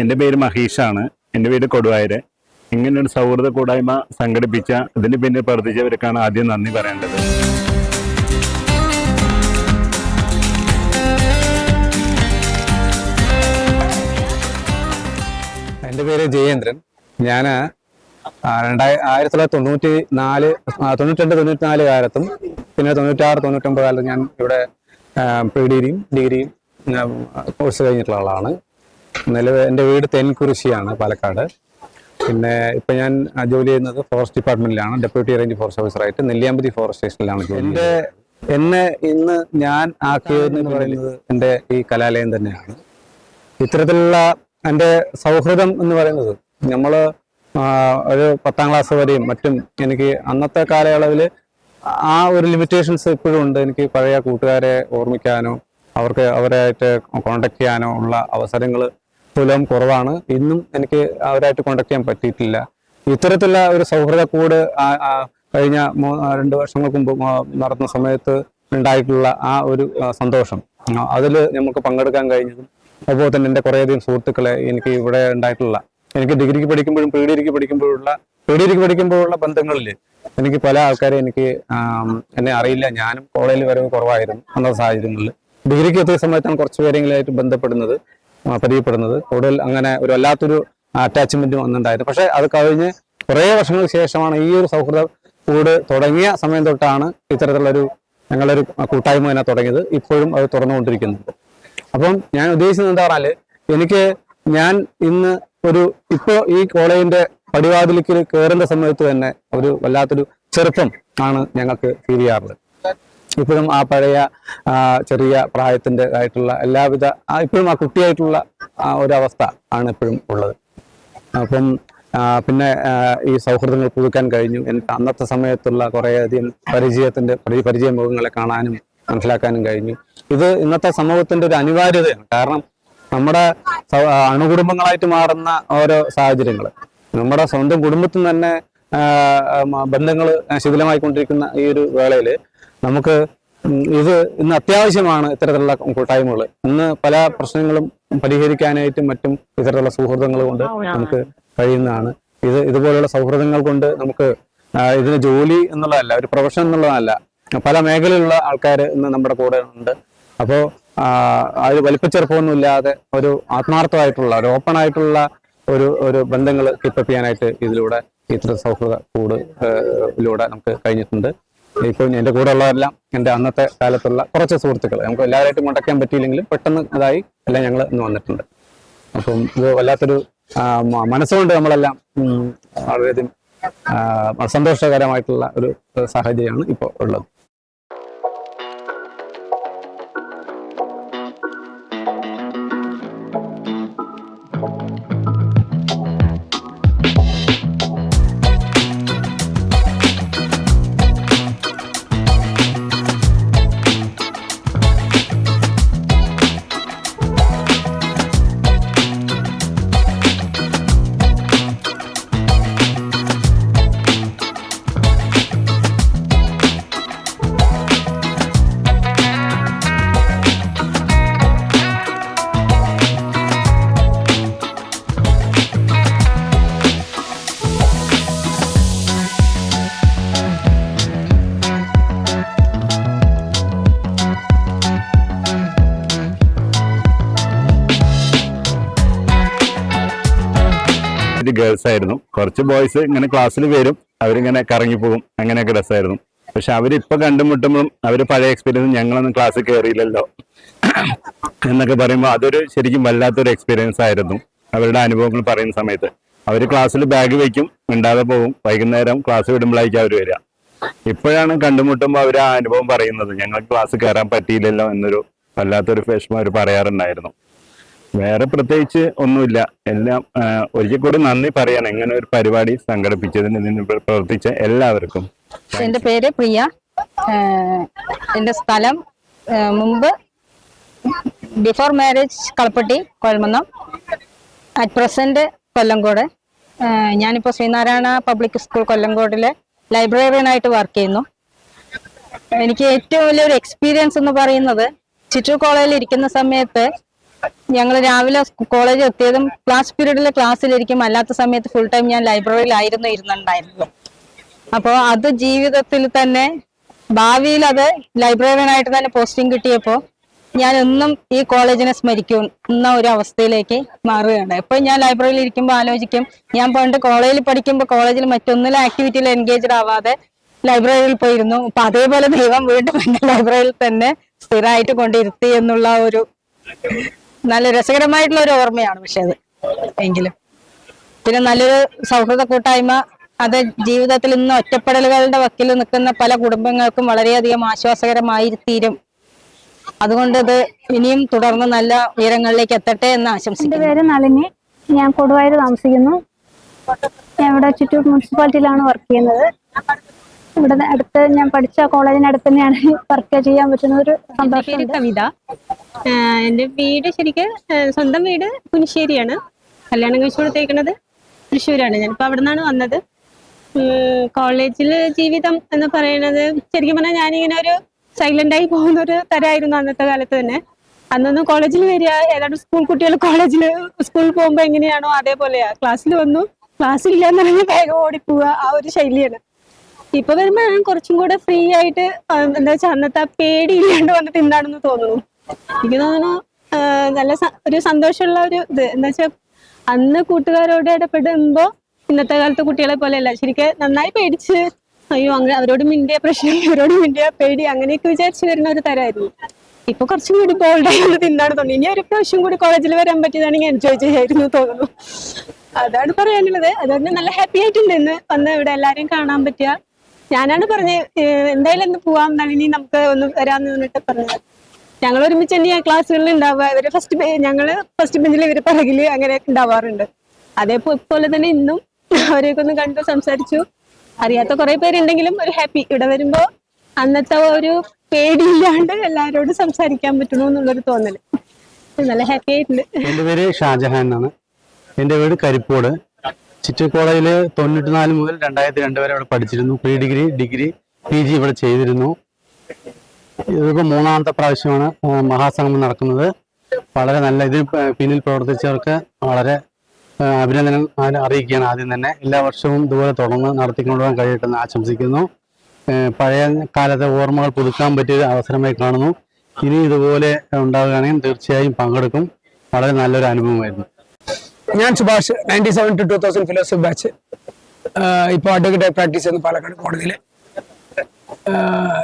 എന്റെ പേര് മഹീഷാണ്. എന്റെ വീട് കൊടുവായൂര്. ഇങ്ങനെ ഒരു സൗഹൃദ കൂടായ്മ സംഘടിപ്പിച്ച ഇതിന് പിന്നിൽ പ്രവർത്തിച്ചവർക്കാണ് ആദ്യം നന്ദി പറയേണ്ടത്. എന്റെ പേര് ജയേന്ദ്രൻ. ഞാൻ രണ്ടായി ആയിരത്തി തൊള്ളായിരത്തി തൊണ്ണൂറ്റി നാല് തൊണ്ണൂറ്റി രണ്ട് തൊണ്ണൂറ്റി നാല് കാലത്തും പിന്നെ തൊണ്ണൂറ്റാറ് തൊണ്ണൂറ്റൊമ്പത് കാലത്തും ഞാൻ ഇവിടെ പ്രീ ഡിഗ്രിയും ഡിഗ്രിയും കോഴ്സ് കഴിഞ്ഞിട്ടുള്ള ആളാണ്. നിലവിൽ എന്റെ വീട് തെൻകുറിശിയാണ് പാലക്കാട്. പിന്നെ ഇപ്പം ഞാൻ ജോലി ചെയ്യുന്നത് ഫോറസ്റ്റ് ഡിപ്പാർട്ട്മെന്റിലാണ് ഡെപ്യൂട്ടി റേഞ്ച് ഫോറസ്റ്റ് ഓഫീസറായിട്ട് നെല്ലിയാമ്പതി ഫോറസ്റ്റ് സ്റ്റേഷനിലാണ് ജോലി എന്റെ എന്നെ ഇന്ന് ഞാൻ ആക്കിയതെന്ന് പറയുന്നത് എന്റെ ഈ കലാലയം തന്നെയാണ്. ഇത്തരത്തിലുള്ള എന്റെ സൗഹൃദം എന്ന് പറയുന്നത് നമ്മൾ ഒരു പത്താം ക്ലാസ് വരെയും മറ്റും എനിക്ക് അന്നത്തെ കാലയളവിൽ ആ ഒരു ലിമിറ്റേഷൻസ് ഇപ്പോഴും ഉണ്ട്. എനിക്ക് പഴയ കൂട്ടുകാരെ ഓർമ്മിക്കാനോ അവർക്ക് അവരായിട്ട് കോണ്ടാക്ട് ചെയ്യാനോ ഉള്ള അവസരങ്ങൾ തുലം കുറവാണ്. ഇന്നും എനിക്ക് അവരായിട്ട് കോണ്ടാക്ട് ചെയ്യാൻ പറ്റിയിട്ടില്ല. ഇത്തരത്തിലുള്ള ഒരു സൗഹൃദ കൂട് കഴിഞ്ഞ രണ്ട് വർഷങ്ങൾക്ക് മുമ്പ് നടന്ന സമയത്ത് ഉണ്ടായിട്ടുള്ള ആ ഒരു സന്തോഷം. അതിൽ നമുക്ക് പങ്കെടുക്കാൻ കഴിഞ്ഞതും അതുപോലെ തന്നെ എന്റെ കുറേയധികം സുഹൃത്തുക്കളെ എനിക്ക് ഇവിടെ ഉണ്ടായിട്ടുള്ള എനിക്ക് ഡിഗ്രിക്ക് പഠിക്കുമ്പോഴും പി ഡിഗ്രിക്ക് പഠിക്കുമ്പോഴുള്ള പി ഡിഗ്രിക്ക് പഠിക്കുമ്പോഴുള്ള ബന്ധങ്ങളിൽ എനിക്ക് പല ആൾക്കാരെ എനിക്ക് എന്നെ അറിയില്ല. ഞാനും കോളേജിൽ വരവ് കുറവായിരുന്നു അന്നത്തെ സാഹചര്യങ്ങളിൽ. ഡിഗ്രിക്ക് എത്തിയ സമയത്താണ് കുറച്ച് പേരെങ്കിലായിട്ട് ബന്ധപ്പെടുന്നത്. പരിചയപ്പെടുന്നത്. കൂടുതൽ അങ്ങനെ ഒരു വല്ലാത്തൊരു അറ്റാച്ച്മെന്റ് വന്നിട്ടുണ്ടായിരുന്നു പക്ഷെ അത് കഴിഞ്ഞ് കുറേ വർഷങ്ങൾക്ക് ശേഷമാണ് ഈ ഒരു സൗഹൃദ കൂട് തുടങ്ങിയ സമയം തൊട്ടാണ് ഇത്തരത്തിലുള്ളൊരു ഞങ്ങളൊരു കൂട്ടായ്മ തന്നെ തുടങ്ങിയത്. ഇപ്പോഴും അത് തുറന്നുകൊണ്ടിരിക്കുന്നുണ്ട് അപ്പം ഞാൻ ഉദ്ദേശിക്കുന്നത് എന്താ പറഞ്ഞാൽ എനിക്ക് ഞാൻ ഇന്ന് ഒരു ഇപ്പോ ഈ കോളേജിന്റെ പടിവാതിലിക്കൽ കയറുന്ന സമയത്ത് തന്നെ ഒരു വല്ലാത്തൊരു ചെറുപ്പം ആണ് ഞങ്ങൾക്ക് ഫീൽ ചെയ്യാറുള്ളത്. ഇപ്പോഴും ആ പഴയ ചെറിയ പ്രായത്തിന്റെ ആയിട്ടുള്ള എല്ലാവിധ ഇപ്പോഴും ആ കുട്ടിയായിട്ടുള്ള ഒരവസ്ഥ ആണ് ഇപ്പോഴും ഉള്ളത്. അപ്പം പിന്നെ ഈ സൗഹൃദങ്ങൾ പുതുക്കാൻ കഴിഞ്ഞു. എനിക്ക് അന്നത്തെ സമയത്തുള്ള കുറേയധികം പരിചയത്തിന്റെ പരി- പരിചയ മുഖങ്ങളെ കാണാനും മനസ്സിലാക്കാനും കഴിഞ്ഞു. ഇത് ഇന്നത്തെ സമൂഹത്തിന്റെ ഒരു അനിവാര്യതയാണ്. കാരണം നമ്മുടെ അണുകുടുംബങ്ങളായിട്ട് മാറുന്ന ഓരോ സാഹചര്യങ്ങൾ. നമ്മുടെ സ്വന്തം കുടുംബത്തിൽ തന്നെ ബന്ധങ്ങൾ ശിഥിലമായിക്കൊണ്ടിരിക്കുന്ന ഈ ഒരു വേളയിൽ നമുക്ക് ഇത് ഇന്ന് അത്യാവശ്യമാണ് ഇത്തരത്തിലുള്ള കൂട്ടായ്മകൾ ഇന്ന് പല പ്രശ്നങ്ങളും പരിഹരിക്കാനായിട്ടും മറ്റും ഇത്തരത്തിലുള്ള സൗഹൃദങ്ങൾ കൊണ്ട് നമുക്ക് കഴിയുന്നതാണ്. ഇത് ഇതുപോലെയുള്ള സൗഹൃദങ്ങൾ കൊണ്ട് നമുക്ക് ഇതിന് ജോലി എന്നുള്ളതല്ല ഒരു പ്രൊഫഷൻ എന്നുള്ളതല്ല. പല മേഖലയിലുള്ള ആൾക്കാർ ഇന്ന് നമ്മുടെ കൂടെ ഉണ്ട്. അപ്പോൾ അത് വലിപ്പച്ചെറുപ്പമൊന്നും ഇല്ലാതെ ഒരു ആത്മാർത്ഥമായിട്ടുള്ള ഒരു ഓപ്പൺ ആയിട്ടുള്ള ഒരു ഒരു ബന്ധങ്ങൾ കീപ്പപ്പ് ചെയ്യാനായിട്ട് ഇതിലൂടെ ഇത്ര സൗഹൃദ കൂട് ഇതിലൂടെ നമുക്ക് കഴിഞ്ഞിട്ടുണ്ട്. ഇപ്പോൾ എന്റെ കൂടെ ഉള്ളവരെല്ലാം എന്റെ അന്നത്തെ കാലത്തുള്ള കുറച്ച് സുഹൃത്തുക്കൾ നമുക്ക് എല്ലാവരായിട്ടും മുടക്കാൻ പറ്റിയില്ലെങ്കിലും പെട്ടെന്ന് അതായി എല്ലാം ഞങ്ങൾ ഇന്ന് വന്നിട്ടുണ്ട്. അപ്പം ഇത് വല്ലാത്തൊരു മനസ്സുകൊണ്ട് നമ്മളെല്ലാം വളരെയധികം സന്തോഷകരമായിട്ടുള്ള ഒരു സാഹചര്യമാണ് ഇപ്പോൾ ഉള്ളത്. ആയിരുന്നു കുറച്ച് ബോയ്സ് ഇങ്ങനെ ക്ലാസ്സിൽ വരും അവരിങ്ങനെ കറങ്ങി പോകും. അങ്ങനെയൊക്കെ രസമായിരുന്നു. പക്ഷെ അവരിപ്പൊ കണ്ടുമുട്ടുമ്പോഴും അവർ പഴയ എക്സ്പീരിയൻസ് ഞങ്ങളൊന്നും ക്ലാസ്സിൽ കയറിയില്ലല്ലോ എന്നൊക്കെ പറയുമ്പോൾ അതൊരു ശരിക്കും വല്ലാത്തൊരു എക്സ്പീരിയൻസ് ആയിരുന്നു. അവരുടെ അനുഭവങ്ങൾ പറയുന്ന സമയത്ത്. അവർ ക്ലാസ്സിൽ ബാഗ് വയ്ക്കും മിണ്ടാതെ പോകും. വൈകുന്നേരം ക്ലാസ് വിടുമ്പോഴായിരിക്കും അവർ വരിക. ഇപ്പോഴാണ് കണ്ടുമുട്ടുമ്പോൾ അവർ ആ അനുഭവം പറയുന്നത്. ഞങ്ങൾ ക്ലാസ് കയറാൻ പറ്റിയില്ലല്ലോ എന്നൊരു വല്ലാത്തൊരു വിഷമം അവർ പറയാറുണ്ടായിരുന്നു. വേറെ പ്രത്യേകിച്ച് ഒന്നുമില്ല. എല്ലാം ഒരിക്കൽ കൂടി നന്ദി പറയാൻ എങ്ങനെ ഒരു പരിപാടി സംഘടിപ്പിച്ചതിന് പ്രവർത്തിച്ച എല്ലാവർക്കും. എന്റെ പേര് പ്രിയ. എന്റെ സ്ഥലം മുമ്പ് before marriage Kalappatti Kolmannam at present Kollengode. ഞാനിപ്പോ ശ്രീനാരായണ പബ്ലിക് സ്കൂൾ കൊല്ലംകോടിലെ ലൈബ്രറിയനായിട്ട് വർക്ക് ചെയ്യുന്നു. എനിക്ക് ഏറ്റവും വലിയൊരു എക്സ്പീരിയൻസ് എന്ന് പറയുന്നത് ചിറ്റൂർ കോളേജിൽ ഇരിക്കുന്ന സമയത്ത് ഞങ്ങൾ രാവിലെ കോളേജിൽ എത്തിയതും ക്ലാസ് പീരീഡിൽ ക്ലാസ്സിലിരിക്കും അല്ലാത്ത സമയത്ത് ഫുൾ ടൈം ഞാൻ ലൈബ്രറിയിലായിരുന്നു ഇരുന്നുണ്ടായിരുന്നു അപ്പോൾ അത് ജീവിതത്തിൽ തന്നെ ഭാവിയിൽ അത് ലൈബ്രറിയനായിട്ട് തന്നെ പോസ്റ്റിംഗ് കിട്ടിയപ്പോൾ ഞാൻ എന്നും ഈ കോളേജിനെ സ്മരിക്കും എന്ന ഒരു അവസ്ഥയിലേക്ക് മാറുകയാണ്. ഇപ്പൊ ഞാൻ ലൈബ്രറിയിൽ ഇരിക്കുമ്പോൾ ആലോചിക്കും ഞാൻ പണ്ട് കോളേജിൽ പഠിക്കുമ്പോൾ കോളേജിൽ മറ്റൊന്നിലെ ആക്ടിവിറ്റിയിൽ എൻഗേജ്ഡ് ആവാതെ ലൈബ്രറിയിൽ പോയിരുന്നു. അപ്പൊ അതേപോലെ ദൈവം വീണ്ടും ലൈബ്രറിയിൽ തന്നെ സ്ഥിരമായിട്ട് കൊണ്ടിരുത്തി എന്നുള്ള ഒരു നല്ല രസകരമായിട്ടുള്ള ഒരു ഓർമ്മയാണ് പക്ഷെ അത് എങ്കിലും. പിന്നെ നല്ലൊരു സൗഹൃദ കൂട്ടായ്മ അത് ജീവിതത്തിൽ ഇന്ന് ഒറ്റപ്പെടലുകളുടെ വക്കിൽ നിൽക്കുന്ന പല കുടുംബങ്ങൾക്കും വളരെയധികം ആശ്വാസകരമായി തീരും അതുകൊണ്ട് ഇത് ഇനിയും തുടർന്ന് നല്ല ഉയരങ്ങളിലേക്ക് എത്തട്ടെ എന്ന് ആശംസിക്കുന്നു. ആശംസിക്കുന്നു പേര് നളിനി. ഞാൻ കൊടുവായൂർ താമസിക്കുന്നു. ഞാൻ ഇവിടെ ചുറ്റൂർ മുനിസിപ്പാലിറ്റിയിലാണ് വർക്ക് ചെയ്യുന്നത്. ഇവിടെ അടുത്ത് ഞാൻ പഠിച്ച കോളേജിനടുത്ത് തന്നെയാണ് വർക്ക് ചെയ്യാൻ പറ്റുന്ന ഒരു സന്തോഷം കവിത. എന്റെ വീട് ശരിക്ക് സ്വന്തം വീട് പുനിശ്ശേരിയാണ് കല്യാണം കഴിച്ചു കൊടുത്തേക്കുന്നത് തൃശ്ശൂരാണ്. ഞാനിപ്പോ അവിടെ നിന്നാണ് വന്നത് കോളേജിൽ ജീവിതം എന്ന് പറയുന്നത് ശരിക്കും പറഞ്ഞാൽ ഞാനിങ്ങനെ ഒരു സൈലന്റ് ആയി പോകുന്ന ഒരു തരമായിരുന്നു അന്നത്തെ കാലത്ത് തന്നെ. അന്നൊന്നും കോളേജിൽ വരിക ഏതാണ്ട് സ്കൂൾ കുട്ടികൾ കോളേജിൽ സ്കൂളിൽ പോകുമ്പോൾ എങ്ങനെയാണോ അതേപോലെയാ. ക്ലാസ്സിൽ വന്നു. ക്ലാസ് ഇല്ലാന്ന് പറഞ്ഞാൽ വേഗം ഓടിപ്പോവുക ആ ഒരു ശൈലിയാണ്. ഇപ്പൊ വരുമ്പോ ഞാൻ കുറച്ചും കൂടെ ഫ്രീ ആയിട്ട് എന്താ വെച്ചാൽ അന്നത്തെ പേടി ഇല്ലാണ്ട് വന്ന് എന്താണെന്ന് തോന്നുന്നു. എനിക്ക് തോന്നുന്നു നല്ല ഒരു സന്തോഷമുള്ള ഒരു ഇത്. എന്താ വെച്ചാൽ അന്ന് കൂട്ടുകാരോട് ഇടപെടുമ്പോ ഇന്നത്തെ കാലത്ത് കുട്ടികളെ പോലെയല്ല. ശരിക്കും നന്നായി പേടിച്ച് അയ്യോ അങ്ങനെ അവരോട് മിണ്ടിയ പ്രശ്നം ഇവരോട് മിണ്ടിയ പേടി അങ്ങനെയൊക്കെ വിചാരിച്ചു വരുന്ന ഒരു തരമായിരുന്നു ഇപ്പൊ കുറച്ചും കൂടി ബോൾഡായി തിന്നാണ് തോന്നുന്നു. ഇനി ഒരു പ്രാവശ്യം കൂടി കോളേജിൽ വരാൻ പറ്റിയതാണെങ്കിൽ എൻജോയ് ചെയ്യായിരുന്നു തോന്നുന്നു. അതാണ് പറയാനുള്ളത്. അതുകൊണ്ട് നല്ല ഹാപ്പി ആയിട്ടുണ്ട് ഇന്ന് വന്ന് ഇവിടെ എല്ലാരെയും കാണാൻ പറ്റുക ഞാനാണ് പറഞ്ഞത് എന്തായാലും ഒന്ന് പോവാം നളിനി നമുക്ക് ഒന്ന് വരാന്ന് പറഞ്ഞിട്ട് പറഞ്ഞത്. ഞങ്ങൾ ഒരുമിച്ച് തന്നെയാണ് ക്ലാസ്സുകളിൽ ഉണ്ടാവുക. ഇവർ ഫസ്റ്റ് ഞങ്ങൾ ഫസ്റ്റ് ബെഞ്ചിൽ ഇവർ പിറകിൽ അങ്ങനെ ഉണ്ടാവാറുണ്ട്. അതേപോലെ തന്നെ ഇന്നും അവരെയൊക്കെ ഒന്ന് കണ്ടു സംസാരിച്ചു. അറിയാത്ത കുറെ പേരുണ്ടെങ്കിലും ഒരു ഹാപ്പി ഇവിടെ വരുമ്പോ അന്നത്തെ ഒരു പേടിയില്ലാണ്ട് എല്ലാവരോടും സംസാരിക്കാൻ പറ്റണു എന്നുള്ളൊരു തോന്നൽ. നല്ല ഹാപ്പി ആയിട്ടുണ്ട്. എന്റെ പേര് ഷാജഹാൻ എന്നാണ്. എന്റെ വീട് കരിപ്പോട്. ചിറ്റൂർ കോളേജിൽ തൊണ്ണൂറ്റി നാല് മുതൽ രണ്ടായിരത്തി രണ്ട് വരെ ഇവിടെ പഠിച്ചിരുന്നു. Pre degree degree P G ഇവിടെ ചെയ്തിരുന്നു. ഇതിപ്പോൾ മൂന്നാമത്തെ പ്രാവശ്യമാണ് മഹാസംഗമം നടക്കുന്നത്. വളരെ നല്ല ഇതിന് പിന്നിൽ പ്രവർത്തിച്ചവർക്ക് വളരെ അഭിനന്ദനം അറിയിക്കുകയാണ് ആദ്യം തന്നെ. എല്ലാ വർഷവും ഇതുപോലെ തുടർന്ന് നടത്തിക്കൊണ്ടുപോകാൻ കഴിയട്ടെ എന്ന് ആശംസിക്കുന്നു പഴയ കാലത്തെ ഓർമ്മകൾ പുതുക്കാൻ പറ്റിയ അവസരമായി കാണുന്നു. ഇനി ഇതുപോലെ ഉണ്ടാവുകയാണെങ്കിൽ തീർച്ചയായും പങ്കെടുക്കും. വളരെ നല്ലൊരു അനുഭവമായിരുന്നു. ഞാൻ Subhash ninety seven to two thousand philosophy batch ഇപ്പോൾ അഡ്വക്കേറ്റ് പ്രാക്ടീസ് ചെയ്യുന്നു പാലക്കാട് കോടതിയിൽ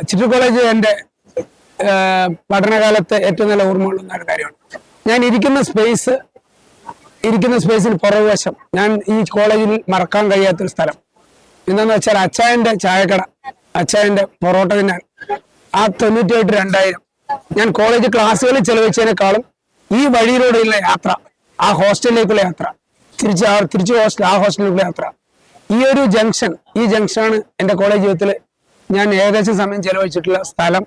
ചിറ്റൂർ കോളേജ് എന്റെ പഠനകാലത്തെ ഏറ്റവും നല്ല ഓർമ്മകൾ ഒന്നാണ് കാര്യമാണ്. ഞാൻ ഇരിക്കുന്ന സ്പേസ് ഇരിക്കുന്ന സ്പേസിൽ പുറകുവശം ഞാൻ ഈ കോളേജിൽ മറക്കാൻ കഴിയാത്തൊരു സ്ഥലം. എന്താന്ന് വെച്ചാൽ അച്ചായന്റെ ചായക്കട അച്ചായന്റെ പൊറോട്ട തിന്നാൻ. ആ തൊണ്ണൂറ്റി എട്ട് രണ്ടായിരം. ഞാൻ കോളേജ് ക്ലാസ്സുകളിൽ ചെലവഴിച്ചതിനേക്കാളും ഈ വഴിയിലൂടെയുള്ള യാത്ര ആ ഹോസ്റ്റലിലേക്കുള്ള യാത്ര. തിരിച്ച് ആ തിരിച്ച് ഹോസ്റ്റൽ ആ ഹോസ്റ്റലിലേക്കുള്ള യാത്ര. ഈ ഒരു ജംഗ്ഷൻ ഈ ജംഗ്ഷനാണ് എന്റെ കോളേജ് ജീവിതത്തിൽ ഞാൻ ഏകദേശം സമയം ചെലവഴിച്ചിട്ടുള്ള സ്ഥലം.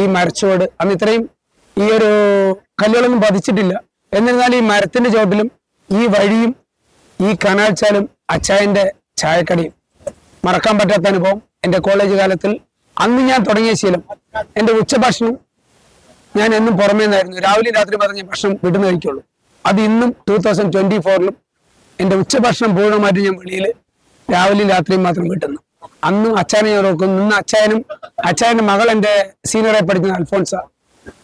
ഈ മരച്ചുവട് അന്ന് ഇത്രയും ഈ ഒരു കല്ലുകളൊന്നും പതിച്ചിട്ടില്ല. എന്നിരുന്നാലും ഈ മരത്തിന്റെ ചോട്ടിലും ഈ വഴിയും ഈ കനാൽച്ചാലും അച്ചായന്റെ ചായക്കടയും. മറക്കാൻ പറ്റാത്ത അനുഭവം എന്റെ കോളേജ് കാലത്തിൽ. അന്ന് ഞാൻ തുടങ്ങിയ ശീലം എന്റെ ഉച്ചഭക്ഷണം ഞാൻ എന്നും പുറമേ നിന്നായിരുന്നു. രാവിലെ രാത്രി പറഞ്ഞ ഭക്ഷണം വിടുന്ന കഴിക്കുള്ളൂ അത് ഇന്നും ടൂ തൗസൻഡ് ട്വന്റി ഫോറിലും എന്റെ ഉച്ചഭക്ഷണം പൂർണമായിട്ട് ഞാൻ വെളിയിൽ രാവിലെയും രാത്രിയും മാത്രം കിട്ടുന്നു. അന്നും അച്ചായനെ ഞാൻ ഓർക്കുന്നു ഇന്ന് അച്ചായനും അച്ചായന്റെ മകൾ എന്റെ സീനിയറായി പഠിക്കുന്ന അൽഫോൺസ.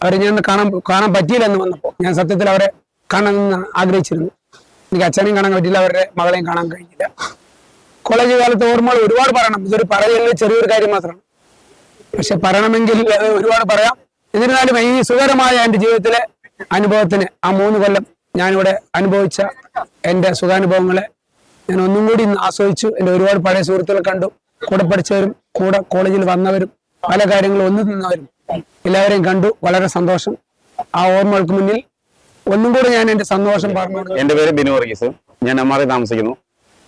അവരെ ഞാൻ കാണാൻ കാണാൻ പറ്റിയില്ല എന്ന് വന്നപ്പോൾ ഞാൻ സത്യത്തിൽ അവരെ കാണാൻ ആഗ്രഹിച്ചിരുന്നു. എനിക്ക് അച്ഛനെയും കാണാൻ പറ്റിയില്ല അവരുടെ മകളെയും കാണാൻ കഴിഞ്ഞില്ല. കോളേജ് കാലത്ത് ഓർമ്മകൾ ഒരുപാട് പറയണം. ഇതൊരു പറയലിൽ ചെറിയൊരു കാര്യം മാത്രമാണ്. പക്ഷെ പറയണമെങ്കിൽ ഒരുപാട് പറയാം. എന്നിരുന്നാലും ഈ സുഖകരമായ എന്റെ ജീവിതത്തിലെ അനുഭവത്തിന് ആ മൂന്ന് കൊല്ലം ഞാനിവിടെ അനുഭവിച്ച എന്റെ സുഖാനുഭവങ്ങളെ ഞാൻ ഒന്നും കൂടി ഇന്ന് ആസ്വദിച്ചു. എന്റെ ഒരുപാട് പഴയ സുഹൃത്തുക്കളെ കണ്ടു. കൂടെ പഠിച്ചവരും കൂടെ കോളേജിൽ വന്നവരും പല കാര്യങ്ങളും ഒന്നു നിന്നവരും എല്ലാവരെയും കണ്ടു. വളരെ സന്തോഷം. ആ ഓർമ്മകൾക്ക് മുന്നിൽ ഒന്നും കൂടെ ഞാൻ എന്റെ സന്തോഷം പറഞ്ഞു എന്റെ പേര് ബിനു വർഗീസ്. ഞാൻ ആർ താമസിക്കുന്നു.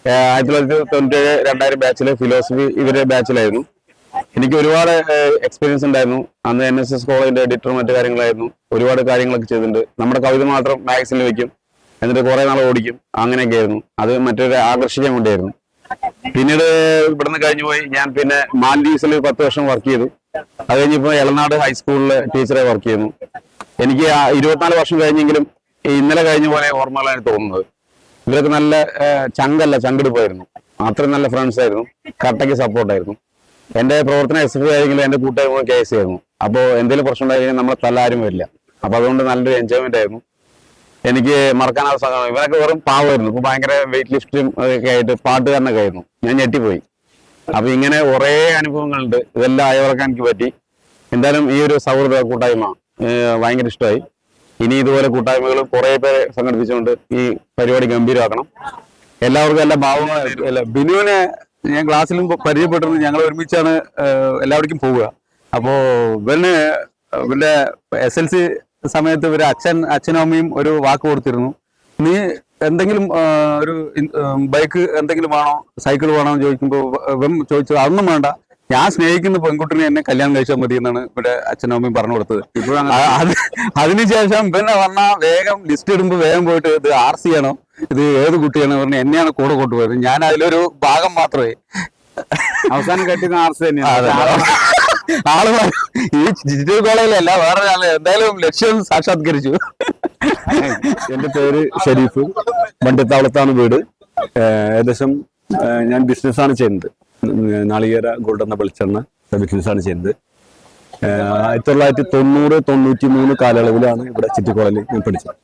ആയിരത്തി തൊള്ളായിരത്തി തൊണ്ണൂറ്റേഴ് രണ്ടായിരം ബാച്ചിലെ ഫിലോസഫി ഇവരുടെ ബാച്ചിലായിരുന്നു. എനിക്ക് ഒരുപാട് എക്സ്പീരിയൻസ് ഉണ്ടായിരുന്നു. അന്ന് എൻ എസ് എസ് കോളേജിന്റെ എഡിറ്റർ മറ്റു കാര്യങ്ങളായിരുന്നു. ഒരുപാട് കാര്യങ്ങളൊക്കെ ചെയ്തിട്ടുണ്ട്. നമ്മുടെ കവിത മാത്രം മാഗസിനിൽ വെക്കും. എന്നിട്ട് കുറെ നാൾ ഓടിക്കും. അങ്ങനെയൊക്കെ ആയിരുന്നു. അത് മറ്റൊരു ആകർഷിക്കാൻ വേണ്ടിയായിരുന്നു. പിന്നീട് ഇവിടുന്ന് കഴിഞ്ഞു പോയി. ഞാൻ പിന്നെ മാൽഡീവ്സിൽ പത്ത് വർഷം വർക്ക് ചെയ്തു. അത് കഴിഞ്ഞിപ്പോ എളനാട് ഹൈസ്കൂളിൽ ടീച്ചറെ വർക്ക് ചെയ്യുന്നു. എനിക്ക് ആ ഇരുപത്തിനാല് വർഷം കഴിഞ്ഞെങ്കിലും ഇന്നലെ കഴിഞ്ഞ പോലെ ഓർമ്മകളാണ് തോന്നുന്നത്. ഇവരൊക്കെ നല്ല ചങ്കല്ല ചങ്കെടുപ്പായിരുന്നു അത്രയും നല്ല ഫ്രണ്ട്സ് ആയിരുന്നു. കട്ടയ്ക്ക് സപ്പോർട്ടായിരുന്നു എന്റെ പ്രവർത്തനം എസ് എഫ് ആയെങ്കിലും എന്റെ കൂട്ടുകാരും കെ എസ് ആയിരുന്നു. അപ്പോൾ എന്തെങ്കിലും പ്രശ്നം ഉണ്ടായി നമ്മളെ തല്ലാരും വരില്ല. അപ്പൊ അതുകൊണ്ട് നല്ലൊരു എൻജോയ്മെന്റ് ആയിരുന്നു. എനിക്ക് മറക്കാനാവാത്ത സാധനം ഇവരൊക്കെ വെറും പാവമായിരുന്നു. ഇപ്പൊ ഭയങ്കര വെയിറ്റ് ലിഫ്റ്റും ഒക്കെ ആയിട്ട് പാട്ടുകാരനൊക്കെ ആയിരുന്നു. ഞാൻ ഞെട്ടിപ്പോയി. അപ്പൊ ഇങ്ങനെ കുറേ അനുഭവങ്ങളുണ്ട്. ഇതെല്ലാം അയവിറക്കാൻ എനിക്ക് പറ്റി. എന്തായാലും ഈ ഒരു സൗഹൃദ കൂട്ടായ്മ ഭയങ്കര ഇഷ്ടമായി. ഇനി ഇതുപോലെ കൂട്ടായ്മകൾ കുറെ പേരെ സംഘടിപ്പിച്ചുകൊണ്ട് ഈ പരിപാടി ഗംഭീരമാക്കണം. എല്ലാവർക്കും എല്ലാ ഭാവങ്ങളും ബിനുവിനെ ഞാൻ ക്ലാസ്സിലും പരിചയപ്പെട്ടിരുന്നു. ഞങ്ങൾ ഒരുമിച്ചാണ് എല്ലാവർക്കും പോവുക. അപ്പോ ഇവന് ഇവന്റെ എസ് എൽ സി സമയത്ത് ഇവർ അച്ഛൻ അച്ഛനും അമ്മയും ഒരു വാക്ക് കൊടുത്തിരുന്നു. നീ എന്തെങ്കിലും ഒരു ബൈക്ക് എന്തെങ്കിലും വേണോ? സൈക്കിൾ വേണോ? എന്ന് ചോദിക്കുമ്പോൾ ഇവൻ ചോദിച്ചത് അതൊന്നും വേണ്ട. ഞാൻ സ്നേഹിക്കുന്ന പെൺകുട്ടിനെ എന്നെ കല്യാണം കഴിച്ചാൽ മതി എന്നാണ് ഇവിടെ അച്ഛനും അമ്മയും പറഞ്ഞു കൊടുത്തത്. അത് അതിനുശേഷം പിന്നെ വന്ന വേഗം ലിസ്റ്റ് ഇടുമ്പോൾ വേഗം പോയിട്ട് ഇത് ആർ സി ആണോ? ഇത് ഏത് കുട്ടിയാണോ പറഞ്ഞ് എന്നെയാണ് കൂടെ കൊണ്ടുപോയത്. ഞാൻ അതിലൊരു ഭാഗം മാത്രമേ. അവസാനം കെട്ടിയത് ആർ സി തന്നെയാണ്. ആൾ ഈ ഡിജിറ്റൽ കോളേജിലല്ല വേറെ ആൾ എന്തായാലും ലക്ഷ്യം സാക്ഷാത്കരിച്ചു. എന്റെ പേര് ഷരീഫ്. വണ്ടിത്താവളത്താണ് വീട്. ഏകദേശം ഞാൻ ഞാൻ ബിസിനസ്സാണ് ചെയ്യുന്നത്. നാളികേര ഗോൾഡ് എന്ന വെളിച്ചെണ്ണ ബിസിനസ്സാണ് ചെയ്യുന്നത് ആയിരത്തി തൊള്ളായിരത്തി തൊണ്ണൂറ് തൊണ്ണൂറ്റി മൂന്ന് കാലയളവിലാണ് ഇവിടെ ചിറ്റിക്കോളയിൽ ഞാൻ പഠിച്ചത്.